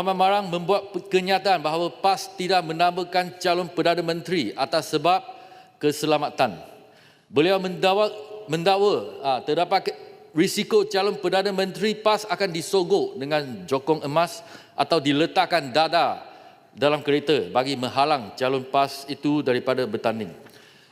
Muhammad Marang membuat kenyataan bahawa PAS tidak menambahkan calon Perdana Menteri atas sebab keselamatan. Beliau mendakwa, mendakwa ah, terdapat risiko calon Perdana Menteri PAS akan disogok dengan jokong emas atau diletakkan dada dalam kereta bagi menghalang calon PAS itu daripada bertanding.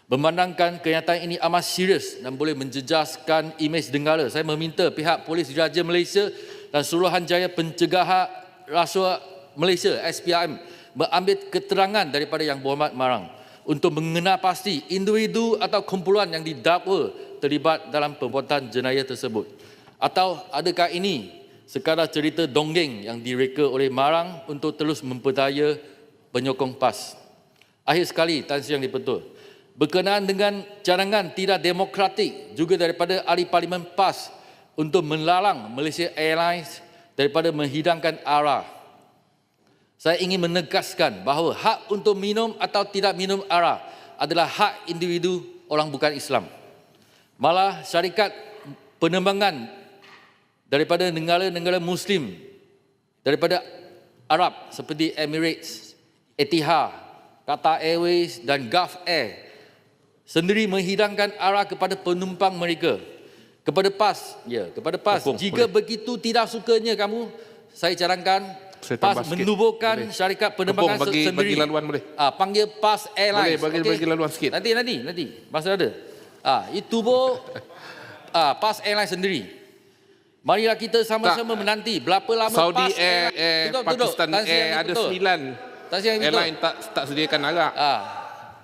Memandangkan kenyataan ini amat serius dan boleh menjejaskan imej negara, saya meminta pihak Polis Diraja Malaysia dan Suruhanjaya Pencegahan Rasuah Malaysia SPRM mengambil keterangan daripada Yang Berhormat Marang untuk mengenal pasti individu atau kumpulan yang didakwa terlibat dalam perbuatan jenayah tersebut. Atau adakah ini sekadar cerita donggeng yang direka oleh Marang untuk terus memperdaya penyokong PAS. Akhir sekali, Tan Sri Yang dipetul. Berkenaan dengan cadangan tidak demokratik juga daripada ahli Parlimen PAS untuk melalang Malaysia Airlines daripada menghidangkan arah. Saya ingin menegaskan bahawa hak untuk minum atau tidak minum arah adalah hak individu orang bukan Islam. Malah syarikat penerbangan daripada negara-negara Muslim daripada Arab seperti Emirates, Etihad, Qatar Airways dan Gulf Air sendiri menghidangkan arah kepada penumpang mereka kepada PAS. Ya kepada PAS. Tepung, jika begitu tidak sukanya kamu saya cadangkan Saya PAS menubuhkan Boleh. syarikat Tepung, penerbangan bagi, sendiri. bagi laluan boleh. ah panggil PAS Airlines. Boleh, bagi- bagi laluan sikit. nanti nanti nanti. Masa ada. Ah itu tubuh ah PAS Airlines sendiri. Marilah kita sama-sama menanti berapa lama Saudi PAS Air, Air Duduk, duduk. Pakistan Air ada sembilan. Yang airline tak tak sediakan arak. ah.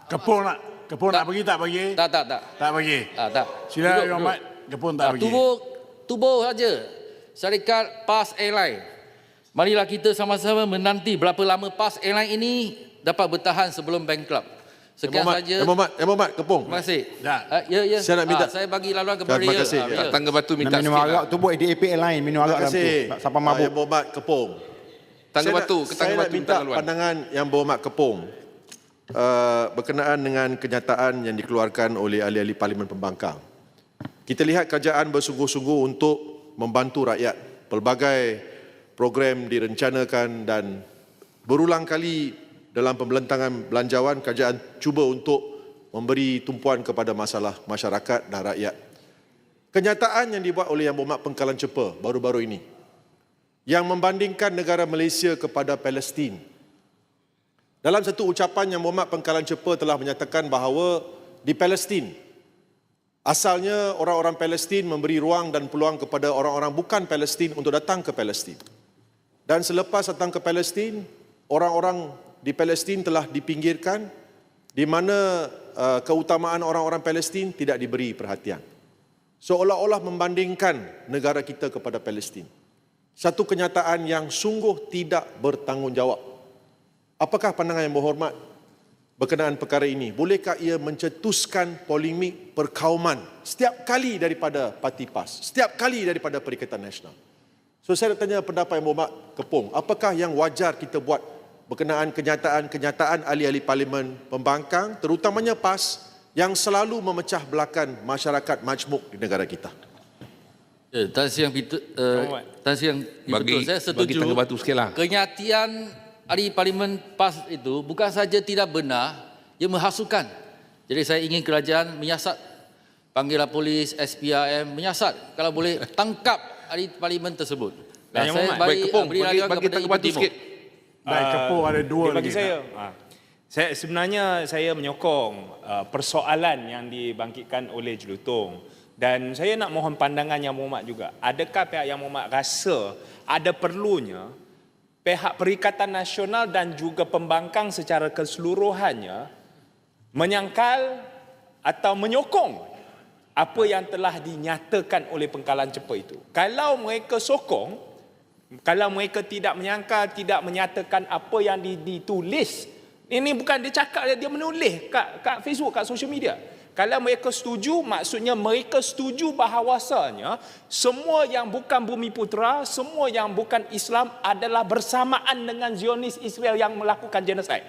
Kepung nak Kepung Tak. nak bagi tak bagi? tak tak tak. Tak bagi. ah tak. Sila Duduk, Duduk. Kepung tak Ah, bagi. tubuh tubuh saja syarikat PAS Airline. Marilah kita sama-sama menanti berapa lama PAS Airline ini dapat bertahan sebelum bankrupt. Sekian Muhammad, saja. Eh, Muhammad, eh, Muhammad, kepung. Terima kasih. Dah. Ah, ya ya. Saya nak minta- Ah, saya bagi laluan kepada Terima ya. kasih. Ah, ya. Tangga batu minta Nak minum sikit arak lah. tu buat ADAP airline minum arak Terima dalam tu. kasih. Tak Siapa Ah, mabuk. Yang berhormat Kepung. Tangga Saya batu ke Saya tangga nak batu minta pandangan Yang berhormat Kepung. Uh, berkenaan dengan kenyataan yang dikeluarkan oleh ahli-ahli Parlimen Pembangkang. Kita lihat kerajaan bersungguh-sungguh untuk membantu rakyat. Pelbagai program direncanakan dan berulang kali dalam pembelentangan belanjawan kerajaan cuba untuk memberi tumpuan kepada masalah masyarakat dan rakyat. Kenyataan yang dibuat oleh Yang Berhormat Pengkalan Cepa baru-baru ini yang membandingkan negara Malaysia kepada Palestin. Dalam satu ucapan Yang Berhormat Pengkalan Cepa telah menyatakan bahawa di Palestin asalnya orang-orang Palestin memberi ruang dan peluang kepada orang-orang bukan Palestin untuk datang ke Palestin. Dan selepas datang ke Palestin, orang-orang di Palestin telah dipinggirkan di mana uh, keutamaan orang-orang Palestin tidak diberi perhatian. Seolah-olah membandingkan negara kita kepada Palestin. Satu kenyataan yang sungguh tidak bertanggungjawab. Apakah pandangan yang berhormat berkenaan perkara ini? Bolehkah ia mencetuskan polemik perkauman setiap kali daripada Parti PAS, setiap kali daripada Perikatan Nasional? So saya nak tanya pendapat yang berhormat Kepung, apakah yang wajar kita buat berkenaan kenyataan-kenyataan ahli-ahli parlimen pembangkang, terutamanya PAS, yang selalu memecah belakan masyarakat majmuk di negara kita? Ya, Tan Sri Yang betul, uh, Tan Sri Yang Bagi- betul. Saya bagi setuju. tangga batu sikit lah. Kenyataan ahli parlimen PAS itu bukan saja tidak benar, ia menghasukan. Jadi saya ingin kerajaan menyiasat panggillah polis, SPRM menyiasat kalau boleh tangkap ahli parlimen tersebut. Dan Yang saya baik, Kepung, beri bagi- bagi batu Timur. sikit. Baik, Kepung ada dua Okay, bagi lagi. saya, ha, saya sebenarnya saya menyokong uh, persoalan yang dibangkitkan oleh Jelutong dan saya nak mohon pandangan Yang Muhammad juga. Adakah pihak Yang Muhammad rasa ada perlunya pihak Perikatan Nasional dan juga pembangkang secara keseluruhannya menyangkal atau menyokong apa yang telah dinyatakan oleh pengkalan cepa itu. Kalau mereka sokong, kalau mereka tidak menyangkal, tidak menyatakan apa yang di- ditulis, ini bukan dia cakap, dia menulis kat, kat Facebook, kat social media. Kalau mereka setuju, maksudnya mereka setuju bahawasanya semua yang bukan bumi putera, semua yang bukan Islam adalah bersamaan dengan Zionis Israel yang melakukan genosid.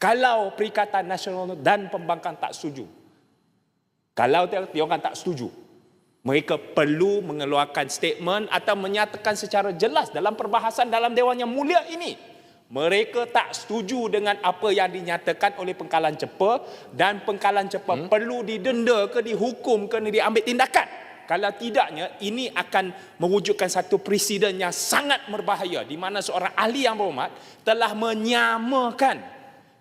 Kalau Perikatan Nasional dan Pembangkang tak setuju. Kalau orang tak setuju. Mereka perlu mengeluarkan statement atau menyatakan secara jelas dalam perbahasan dalam Dewan Yang Mulia ini. Mereka tak setuju dengan apa yang dinyatakan oleh pengkalan cepa dan pengkalan cepa hmm? perlu didenda ke dihukum ke diambil tindakan. Kalau tidaknya ini akan mewujudkan satu presiden yang sangat berbahaya di mana seorang ahli yang berhormat telah menyamakan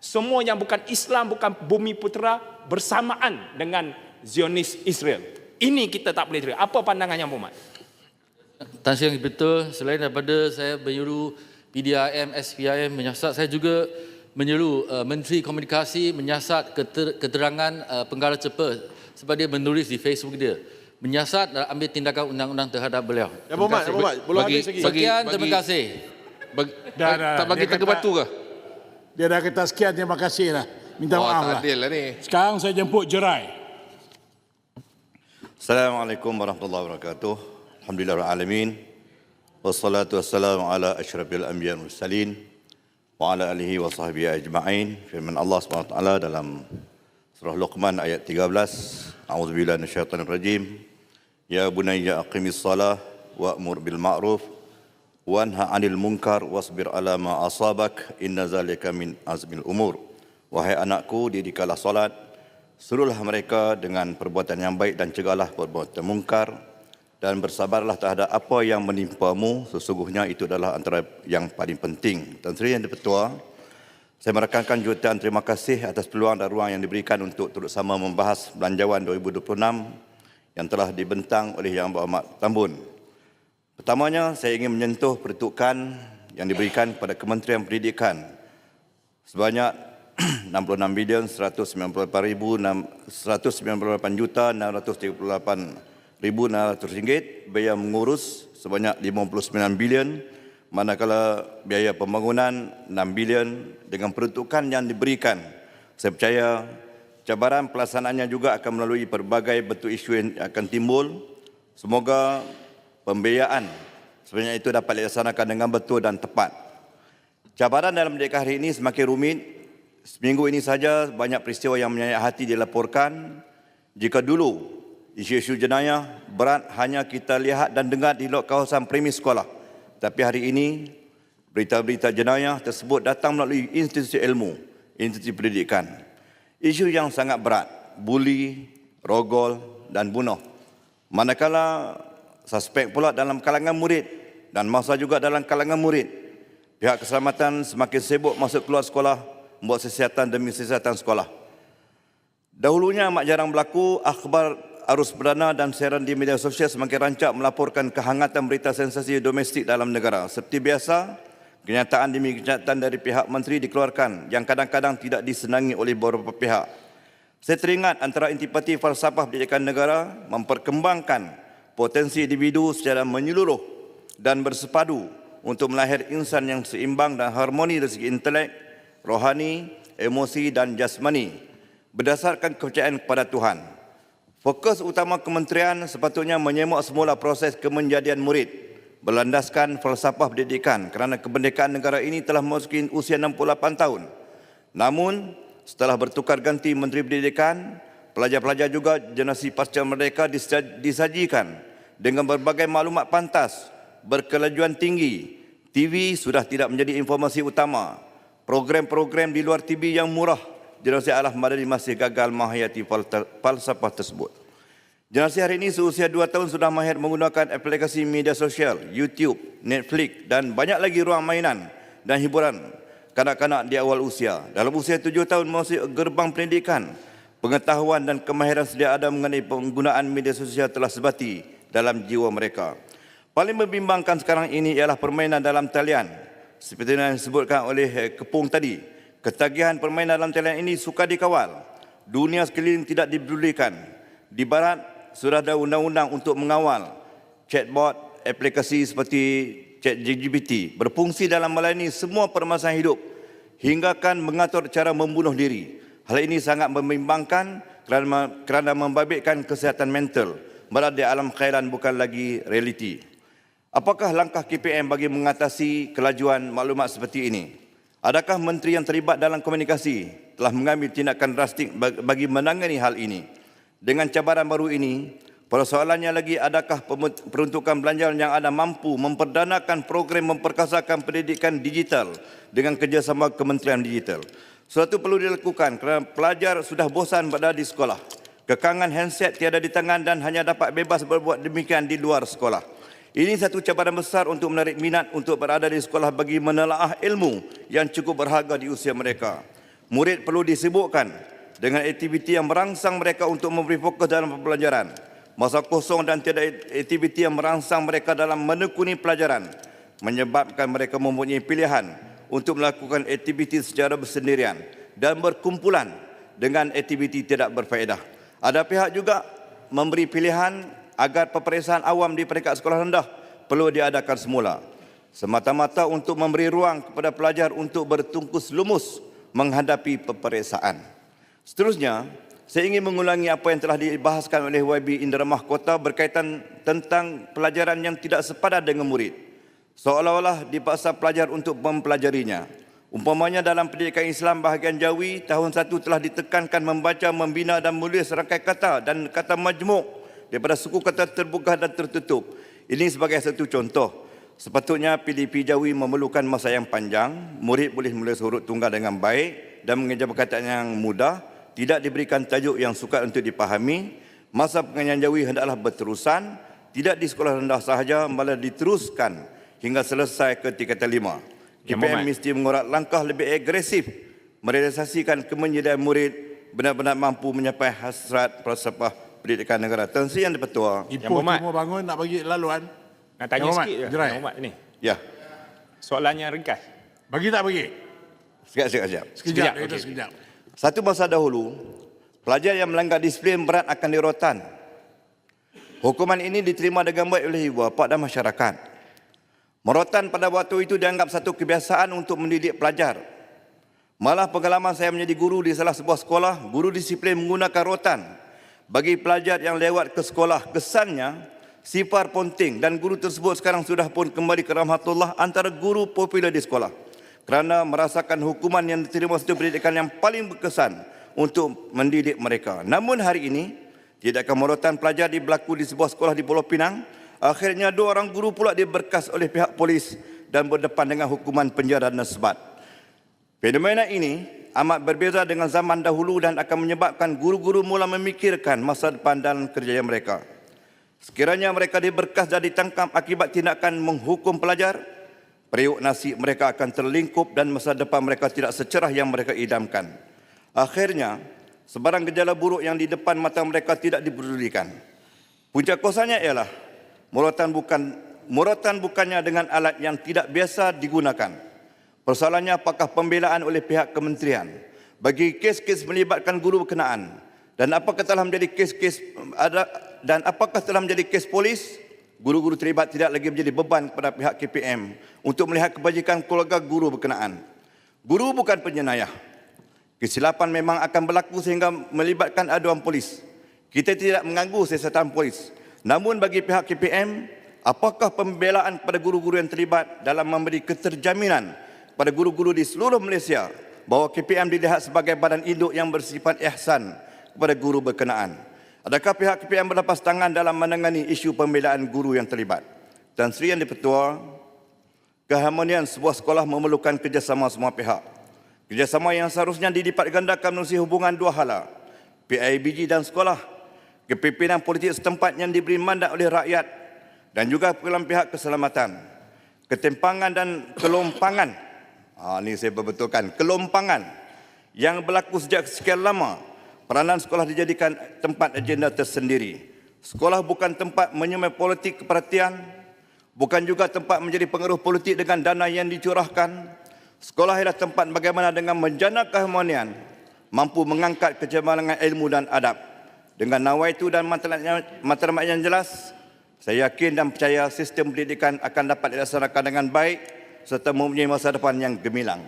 semua yang bukan Islam bukan bumi putera bersamaan dengan Zionis Israel. Ini kita tak boleh terima. Apa pandangan yang berhormat? Tan Sri yang betul, selain daripada saya menyuruh PDIM, SPIM menyiasat, saya juga menyuruh uh, Menteri Komunikasi menyiasat keter, keterangan uh, penggara cepa sebab dia menulis di Facebook dia. Menyiasat dan ambil tindakan undang-undang terhadap beliau. Ya Muhammad, ya Muhammad, belum Bagi- habis lagi. bagi- Sekian, terima kasih. Bagi, Dah, dah, tak bagi kata- batu ke? Dia dah kata sekian, terima kasih lah. Minta oh, maaf lah. adil lah ni. Sekarang saya jemput Jerai. Assalamualaikum warahmatullahi wabarakatuh. Alhamdulillah alamin. Wassalatu wassalamu ala asyrafil anbiya wal mursalin wa ala alihi wa sahbihi ajma'in. Firman Allah Subhanahu wa taala dalam surah Luqman ayat 13. A'udzubillahi minasyaitonir rajim. Ya bunayya aqimis salah wa'mur bil ma'ruf wanha 'anil munkar wasbir ala ma asabak inna zalika min azmil umur. Wahai anakku, didikalah salat Suruhlah mereka dengan perbuatan yang baik dan cegahlah perbuatan mungkar dan bersabarlah terhadap apa yang menimpamu sesungguhnya itu adalah antara yang paling penting. Tan Sri Yang Dipertua, saya merakamkan jutaan terima kasih atas peluang dan ruang yang diberikan untuk turut sama membahas Belanjawan 2026 yang telah dibentang oleh Yang Berhormat Tambun. Pertamanya, saya ingin menyentuh peruntukan yang diberikan kepada Kementerian Pendidikan sebanyak 66 bilion 198 ribu 198 juta 638 ribu 600 ringgit biaya mengurus sebanyak 59 bilion. Manakala biaya pembangunan 6 bilion. Dengan peruntukan yang diberikan saya percaya cabaran pelaksanaannya juga akan melalui pelbagai bentuk isu yang akan timbul. Semoga pembiayaan sebenarnya itu dapat dilaksanakan dengan betul dan tepat. Cabaran dalam merdeka hari ini semakin rumit. Seminggu ini saja banyak peristiwa yang menyayat hati dilaporkan. Jika dulu isu-isu jenayah berat hanya kita lihat dan dengar di kawasan premis sekolah. Tapi hari ini berita-berita jenayah tersebut datang melalui institusi ilmu, institusi pendidikan. Isu yang sangat berat, buli, rogol dan bunuh. Manakala suspek pula dalam kalangan murid dan masa juga dalam kalangan murid. Pihak keselamatan semakin sibuk masuk keluar sekolah membuat kesihatan demi kesihatan sekolah. Dahulunya amat jarang berlaku akhbar arus perdana dan siaran di media sosial semakin rancak melaporkan kehangatan berita sensasi domestik dalam negara. Seperti biasa, kenyataan demi kenyataan dari pihak menteri dikeluarkan yang kadang-kadang tidak disenangi oleh beberapa pihak. Saya teringat antara intipati falsafah pendidikan negara memperkembangkan potensi individu secara menyeluruh dan bersepadu untuk melahir insan yang seimbang dan harmoni dari segi intelek, rohani, emosi dan jasmani berdasarkan kepercayaan kepada Tuhan. Fokus utama kementerian sepatutnya menyemak semula proses kemenjadian murid berlandaskan falsafah pendidikan kerana kemerdekaan negara ini telah memasuki usia 68 tahun. Namun, setelah bertukar ganti Menteri Pendidikan, pelajar-pelajar juga generasi pasca merdeka disajikan dengan berbagai maklumat pantas, berkelajuan tinggi. TV sudah tidak menjadi informasi utama. Program-program di luar TV yang murah generasi Alaf Madani masih gagal menghayati falsafah tersebut. Generasi hari ini seusia 2 tahun sudah mahir menggunakan aplikasi media sosial, YouTube, Netflix dan banyak lagi ruang mainan dan hiburan kanak-kanak di awal usia. Dalam usia 7 tahun masih gerbang pendidikan, pengetahuan dan kemahiran sedia ada mengenai penggunaan media sosial telah sebati dalam jiwa mereka. Paling membimbangkan sekarang ini ialah permainan dalam talian. Seperti yang disebutkan oleh eh, Kepung tadi, ketagihan permainan dalam talian ini suka dikawal. Dunia sekeliling tidak dipedulikan. Di barat sudah ada undang-undang untuk mengawal chatbot, aplikasi seperti ChatGPT berfungsi dalam melayani semua permasalahan hidup hinggakan mengatur cara membunuh diri. Hal ini sangat membimbangkan kerana, kerana membabitkan kesihatan mental berada di alam khayalan bukan lagi realiti. Apakah langkah KPM bagi mengatasi kelajuan maklumat seperti ini? Adakah menteri yang terlibat dalam komunikasi telah mengambil tindakan drastik bagi menangani hal ini? Dengan cabaran baru ini, Persoalannya lagi adakah peruntukan belanjawan yang ada mampu memperdanakan program memperkasakan pendidikan digital dengan kerjasama Kementerian Digital. Suatu perlu dilakukan kerana pelajar sudah bosan berada di sekolah. Kekangan handset tiada di tangan dan hanya dapat bebas berbuat demikian di luar sekolah. Ini satu cabaran besar untuk menarik minat untuk berada di sekolah bagi menelaah ilmu yang cukup berharga di usia mereka. Murid perlu disibukkan dengan aktiviti yang merangsang mereka untuk memberi fokus dalam pembelajaran. Masa kosong dan tiada aktiviti yang merangsang mereka dalam menekuni pelajaran menyebabkan mereka mempunyai pilihan untuk melakukan aktiviti secara bersendirian dan berkumpulan dengan aktiviti tidak berfaedah. Ada pihak juga memberi pilihan agar peperiksaan awam di peringkat sekolah rendah perlu diadakan semula. Semata-mata untuk memberi ruang kepada pelajar untuk bertungkus lumus menghadapi peperiksaan. Seterusnya, saya ingin mengulangi apa yang telah dibahaskan oleh YB Indra Mahkota berkaitan tentang pelajaran yang tidak sepadan dengan murid. Seolah-olah dipaksa pelajar untuk mempelajarinya. Umpamanya dalam pendidikan Islam bahagian Jawi, tahun satu telah ditekankan membaca, membina dan menulis serangkai kata dan kata majmuk daripada suku kata terbuka dan tertutup. Ini sebagai satu contoh. Sepatutnya PDP Jawi memerlukan masa yang panjang, murid boleh menulis huruf tunggal dengan baik dan mengejar perkataan yang mudah, tidak diberikan tajuk yang sukar untuk dipahami, masa pengajian Jawi hendaklah berterusan, tidak di sekolah rendah sahaja, malah diteruskan hingga selesai ke tingkatan lima. KPM mesti mengorak langkah lebih agresif merealisasikan kemenyediaan murid benar-benar mampu mencapai hasrat falsafah pendidikan negara. Tan Sri Yang Dipertua. Ipoh Muhammad. cuma bangun nak bagi laluan. Nak tanya Yang sikit je, Jerai. Yang Muhammad ni. Ya, Soalannya ringkas. Bagi tak bagi? sekejap, sekejap. Sekejap, Sekejap, kita okey. sekejap. Satu masa dahulu, pelajar yang melanggar disiplin berat akan dirotan. Hukuman ini diterima dengan baik oleh ibu bapa dan masyarakat. Merotan pada waktu itu dianggap satu kebiasaan untuk mendidik pelajar. Malah pengalaman saya menjadi guru di salah sebuah sekolah, guru disiplin menggunakan rotan. Bagi pelajar yang lewat ke sekolah, kesannya sifar ponting dan guru tersebut sekarang sudah pun kembali ke rahmatullah antara guru popular di sekolah. Kerana merasakan hukuman yang diterima satu pendidikan yang paling berkesan untuk mendidik mereka. Namun hari ini, tindakan merotan pelajar di berlaku di sebuah sekolah di Pulau Pinang. Akhirnya dua orang guru pula diberkas oleh pihak polis dan berdepan dengan hukuman penjara dan sebat. Fenomena ini amat berbeza dengan zaman dahulu dan akan menyebabkan guru-guru mula memikirkan masa depan dan kerjaya mereka. Sekiranya mereka diberkas dan ditangkap akibat tindakan menghukum pelajar, periuk nasib mereka akan terlingkup dan masa depan mereka tidak secerah yang mereka idamkan. Akhirnya, sebarang gejala buruk yang di depan mata mereka tidak dipedulikan. Punca kosanya ialah murotan bukan murotan bukannya dengan alat yang tidak biasa digunakan. Persoalannya apakah pembelaan oleh pihak kementerian bagi kes-kes melibatkan guru berkenaan dan apakah telah menjadi kes-kes ada dan apakah telah menjadi kes polis guru-guru terlibat tidak lagi menjadi beban kepada pihak KPM untuk melihat kebajikan keluarga guru berkenaan. Guru bukan penyenayah. Kesilapan memang akan berlaku sehingga melibatkan aduan polis. Kita tidak mengganggu siasatan polis. Namun bagi pihak KPM, apakah pembelaan kepada guru-guru yang terlibat dalam memberi keterjaminan pada guru-guru di seluruh Malaysia bahawa KPM dilihat sebagai badan induk yang bersifat ihsan kepada guru berkenaan? Adakah pihak KPM berlepas tangan dalam menangani isu pembelaan guru yang terlibat? Dan Sri Yang Dipertua, keharmonian sebuah sekolah memerlukan kerjasama semua pihak. Kerjasama yang seharusnya dilipat gandakan melalui hubungan dua hala, PIBG dan sekolah, kepimpinan politik setempat yang diberi mandat oleh rakyat dan juga dalam pihak keselamatan. Ketimpangan dan kelompangan, ha, ini saya berbetulkan, kelompangan yang berlaku sejak sekian lama, peranan sekolah dijadikan tempat agenda tersendiri. Sekolah bukan tempat menyemai politik keperhatian, bukan juga tempat menjadi pengaruh politik dengan dana yang dicurahkan, Sekolah ialah tempat bagaimana dengan menjana keharmonian mampu mengangkat kecemerlangan ilmu dan adab. Dengan nawaitu dan matlamat matlamat yang jelas, saya yakin dan percaya sistem pendidikan akan dapat dilaksanakan dengan baik serta mempunyai masa depan yang gemilang.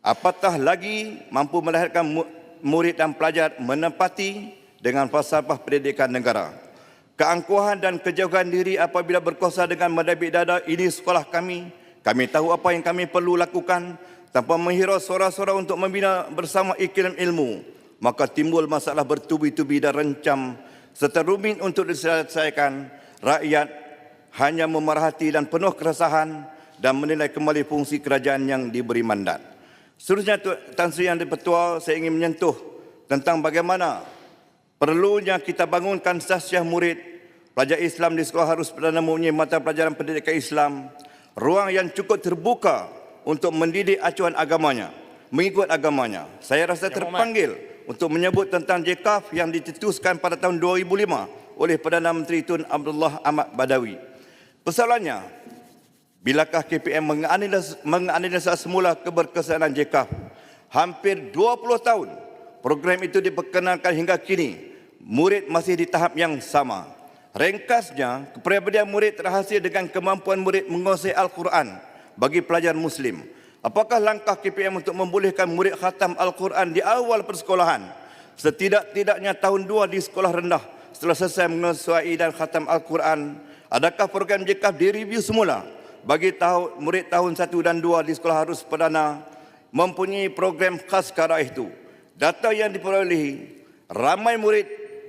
Apatah lagi mampu melahirkan mu- murid dan pelajar menepati dengan falsafah pendidikan negara. Keangkuhan dan kejauhan diri apabila berkuasa dengan mendabik dada ini sekolah kami. Kami tahu apa yang kami perlu lakukan tanpa menghirau suara-suara untuk membina bersama iklim ilmu. Maka timbul masalah bertubi-tubi dan rencam serta rumit untuk diselesaikan, rakyat hanya memerhati dan penuh keresahan dan menilai kembali fungsi kerajaan yang diberi mandat. Seterusnya Tan Sri Yang Dipertua, saya ingin menyentuh tentang bagaimana perlunya kita bangunkan stasiun murid pelajar Islam di sekolah harus perdana mempunyai mata pelajaran pendidikan Islam, ruang yang cukup terbuka untuk mendidik acuan agamanya, mengikut agamanya. Saya rasa Yang terpanggil untuk menyebut tentang JKAF yang dicetuskan pada tahun 2005 oleh Perdana Menteri Tun Abdullah Ahmad Badawi. Persoalannya, bilakah KPM menganalisa, semula keberkesanan JKAF? Hampir 20 tahun program itu diperkenalkan hingga kini, murid masih di tahap yang sama. Ringkasnya, kepribadian murid terhasil dengan kemampuan murid menguasai Al-Quran bagi pelajar Muslim. Apakah langkah KPM untuk membolehkan murid khatam Al-Quran di awal persekolahan? Setidak-tidaknya tahun dua di sekolah rendah setelah selesai menguasai dan khatam Al-Quran. Adakah program JKAF direview semula bagi tahun, murid tahun satu dan dua di sekolah harus perdana mempunyai program khas ke arah itu? Data yang diperolehi, ramai murid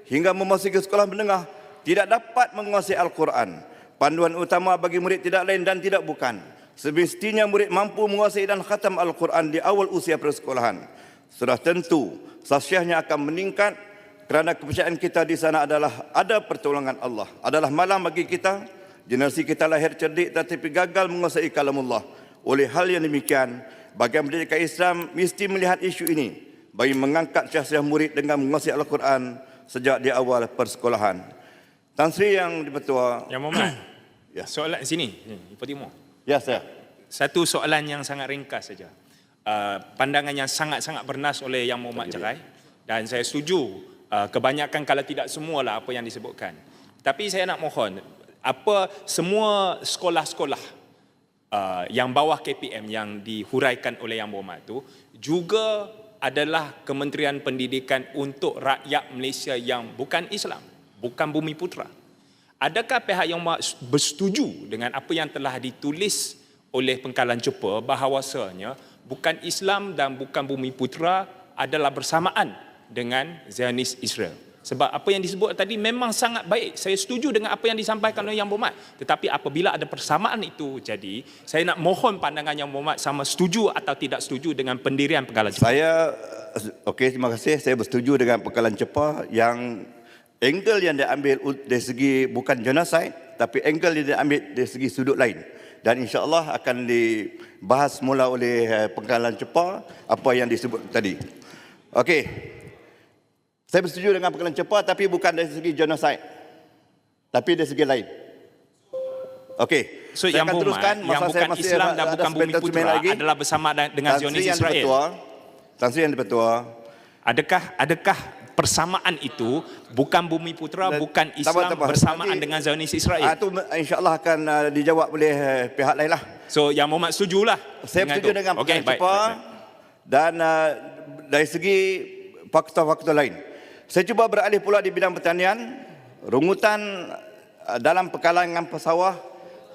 hingga memasuki sekolah menengah tidak dapat menguasai Al-Quran. Panduan utama bagi murid tidak lain dan tidak bukan. Semestinya murid mampu menguasai dan khatam Al-Quran di awal usia persekolahan. Sudah tentu sasiahnya akan meningkat kerana kepercayaan kita di sana adalah ada pertolongan Allah. Adalah malam bagi kita, generasi kita lahir cerdik tetapi gagal menguasai kalamullah. Oleh hal yang demikian, bagi pendidikan Islam mesti melihat isu ini bagi mengangkat syahsiah murid dengan menguasai Al-Quran sejak di awal persekolahan. Tan Sri yang dipertua. Yang Muhammad. Ya. Soalan sini, Ibu Timur. Ya, saya. Satu soalan yang sangat ringkas saja. Uh, pandangan yang sangat-sangat bernas oleh Yang Muhammad Cerai dan saya setuju uh, kebanyakan kalau tidak semualah apa yang disebutkan. Tapi saya nak mohon apa semua sekolah-sekolah uh, yang bawah KPM yang dihuraikan oleh Yang Muhammad itu juga adalah Kementerian Pendidikan untuk rakyat Malaysia yang bukan Islam, bukan Bumi Putra. Adakah pihak yang bersetuju dengan apa yang telah ditulis oleh pengkalan Cepa bahawasanya bukan Islam dan bukan Bumi Putra adalah bersamaan dengan Zionis Israel? Sebab apa yang disebut tadi memang sangat baik. Saya setuju dengan apa yang disampaikan oleh Yang Muhammad. Tetapi apabila ada persamaan itu jadi, saya nak mohon pandangan Yang Muhammad sama setuju atau tidak setuju dengan pendirian pengkalan Cepa. Saya, okey, terima kasih. Saya bersetuju dengan pekalan cepa yang angle yang diambil dari segi bukan genocide, tapi angle yang diambil dari segi sudut lain. Dan insya-Allah akan dibahas mula oleh eh, pengkalan cepa apa yang disebut tadi. Okey. Saya bersetuju dengan pengkalan cepa tapi bukan dari segi genocide. Tapi dari segi lain. Okey. So Saya yang akan teruskan. Muhammad, yang Masa saya bukan masih Islam dan bukan Bumi Putra lagi. adalah bersama dengan Tan Sri Zionis yang Israel. dipertua, Tan Sri yang dipertua, Adakah adakah persamaan itu bukan Bumi Putra, Dan- bukan Islam apa. bersamaan Nanti- dengan Zionis Ah, Israel? itu insyaAllah akan uh, dijawab oleh uh, pihak lain lah. So yang Muhammad setujulah. Saya dengan itu. dengan Okey, okay, baik, cepat baik, baik. dan uh, dari segi faktor-faktor lain. Saya cuba beralih pula di bidang pertanian. Rungutan uh, dalam pekalangan pesawah,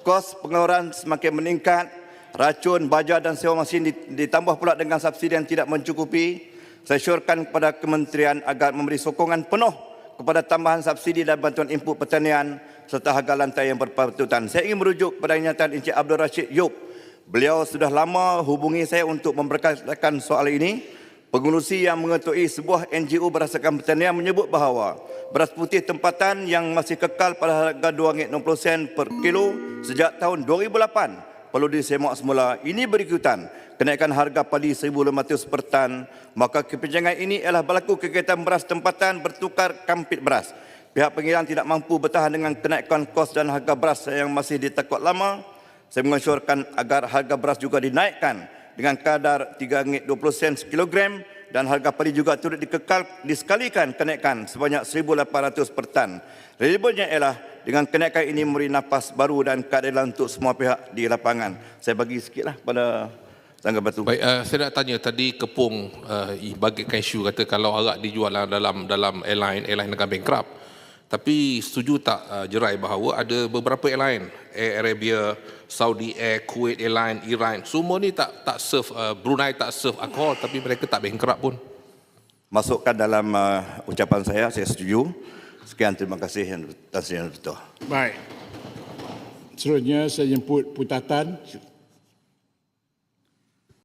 kos pengeluaran semakin meningkat, racun, baja dan sewa mesin dit- ditambah pula dengan subsidi yang tidak mencukupi. Saya syorkan kepada kementerian agar memberi sokongan penuh kepada tambahan subsidi dan bantuan input pertanian serta harga lantai yang berpatutan. Saya ingin merujuk kepada kenyataan Encik Abdul Rashid Yop. Beliau sudah lama hubungi saya untuk memberkatakan soal ini. Pengurusi yang mengetuai sebuah NGO berdasarkan pertanian menyebut bahawa beras putih tempatan yang masih kekal pada harga RM2.60 per kilo sejak tahun 2008 perlu disemak semula. Ini berikutan kenaikan harga padi 1,500 per tan. Maka kebijakan ini ialah berlaku kegiatan beras tempatan bertukar kampit beras. Pihak pengirian tidak mampu bertahan dengan kenaikan kos dan harga beras yang masih ditakut lama. Saya mengesyorkan agar harga beras juga dinaikkan dengan kadar RM3.20 sekilogram dan harga padi juga turut dikekal disekalikan kenaikan sebanyak 1,800 per tan. Relevannya ialah dengan kenaikan ini memberi nafas baru dan keadilan untuk semua pihak di lapangan. Saya bagi sikitlah pada tangga batu. Baik, uh, saya nak tanya tadi Kepung uh, bagikan isu kata kalau arak dijual dalam dalam airline, airline akan bankrupt. Tapi setuju tak uh, Jerai bahawa ada beberapa airline, Air Arabia, Saudi Air, Kuwait Airline, Iran, semua ni tak tak serve uh, Brunei tak serve alkohol tapi mereka tak bankrupt pun. Masukkan dalam uh, ucapan saya, saya setuju. Sekian terima kasih yang Tan Sri Yang Betul. Baik. Seterusnya saya jemput Putatan